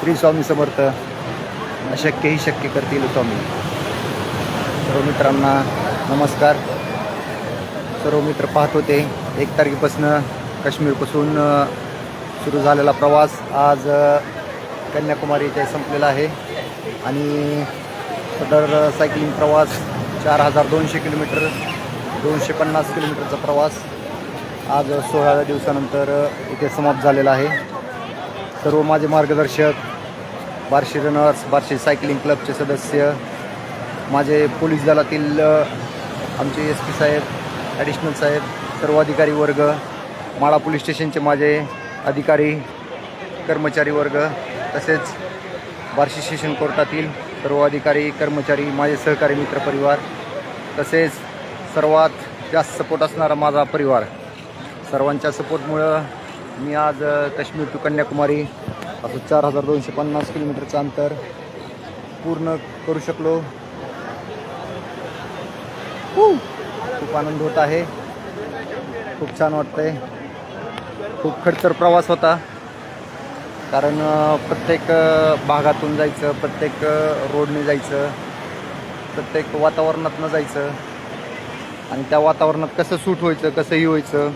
श्री स्वामी समर्थ अशक्यही शक्य करतील स्वामी. सर्व मित्रांना नमस्कार. सर्व मित्र पाहत होते एक तारखेपासून काश्मीरपासून सुरू झालेला प्रवास आज कन्याकुमारी इथे संपलेला आहे. आणि सदर सायकलिंग प्रवास चार हजार दोनशे किलोमीटर दोनशे पन्नास किलोमीटरचा प्रवास आज सोळाव्या दिवसानंतर इथे समाप्त झालेला आहे. सर्व माझे मार्गदर्शक बार्शी रनर्स बार्शी सायकलिंग क्लबचे सदस्य माझे पोलीस दलातील आमचे एस पी साहेब ॲडिशनल साहेब सर्व अधिकारी वर्ग माळा पोलीस स्टेशनचे माझे अधिकारी कर्मचारी वर्ग तसेच बार्शी स्टेशन कोर्टातील सर्व अधिकारी कर्मचारी माझे सहकारी मित्रपरिवार तसेच सर्वात जास्त सपोर्ट असणारा माझा परिवार. सर्वांच्या सपोर्टमुळं मी आज काश्मीर टू कन्याकुमारी असं चार हजार दोनशे पन्नास किलोमीटरचं अंतर पूर्ण करू शकलो. खूप आनंद होत आहे. खूप छान वाटतंय. खूप खडतर प्रवास होता. कारण प्रत्येक भागातून जायचं प्रत्येक रोडने जायचं प्रत्येक वातावरणातनं जायचं. आणि त्या वातावरणात कसं सूट व्हायचं कसंही व्हायचं.